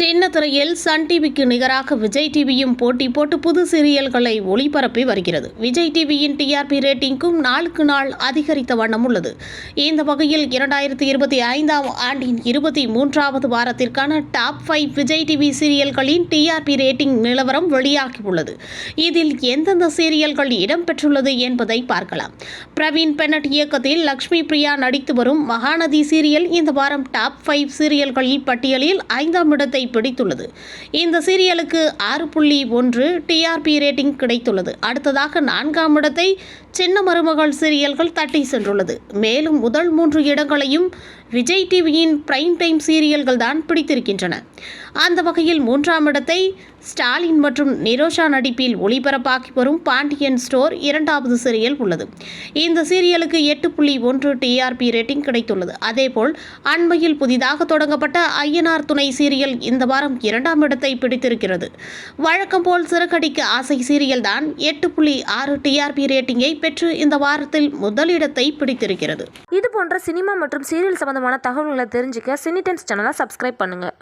சின்ன திரையில் சன் டிவிக்கு நிகராக விஜய் டிவியும் போட்டி போட்டு புது சீரியல்களை ஒளிபரப்பி வருகிறது. விஜய் டிவியின் டிஆர்பி ரேட்டிங்கும் நாளுக்கு நாள் அதிகரித்த வண்ணம் உள்ளது. இந்த வகையில் இரண்டாயிரத்தி இருபத்தி ஐந்தாம் ஆண்டின் இருபத்தி மூன்றாவது வாரத்திற்கான டாப் ஃபைவ் விஜய் டிவி சீரியல்களின் டிஆர்பி ரேட்டிங் நிலவரம் வெளியாகியுள்ளது இதில் எந்தெந்த சீரியல்கள் இடம்பெற்றுள்ளது என்பதை பார்க்கலாம். பிரவீன் பெனட் இயக்கத்தில் லக்ஷ்மி பிரியா நடித்து வரும் மகாநதி சீரியல் இந்த வாரம் டாப் ஃபைவ் சீரியல்களில் பட்டியலில் ஐந்தாம் இடத்தை பிடித்துள்ளது. இந்த சீரியலுக்கு ஆறு புள்ளி ஒன்று டிஆர்பி ரேட்டிங் கிடைத்துள்ளது. அடுத்ததாக நான்காம் இடத்தை சின்ன மருமகள் சீரியல்கள் தட்டி சென்றுள்ளது. மேலும் முதல் மூன்று இடங்களையும் விஜய் டிவியின் பிரைம் டைம் சீரியல்கள் தான் பிடித்திருக்கின்றன. அந்த வகையில் மூன்றாம் இடத்தை ஸ்டாலின் மற்றும் நிரோஷா நடிப்பில் ஒளிபரப்பாகி வரும் பாண்டியன் ஸ்டோர் இரண்டாவது சீரியல் உள்ளது. இந்த சீரியலுக்கு எட்டு புள்ளி ஒன்று டிஆர்பி ரேட்டிங் கிடைத்துள்ளது. அதேபோல் அண்மையில் புதிதாக தொடங்கப்பட்ட ஐயனார் துணை சீரியல் இந்த வாரம் இரண்டாம் இடத்தை பிடித்திருக்கிறது. வழக்கம் போல் சிறகடிக்க ஆசை சீரியல் தான் எட்டு புள்ளி ஆறு டிஆர்பி ரேட்டிங்கை பெற்று இந்த வாரத்தில் முதலிடத்தை பிடித்திருக்கிறது. இது போன்ற சினிமா மற்றும் சீரியல் சம்பந்தமான தகவல்களை தெரிஞ்சுக்க சினிடென்ஸ் சேனலை சப்ஸ்கிரைப் பண்ணுங்கள்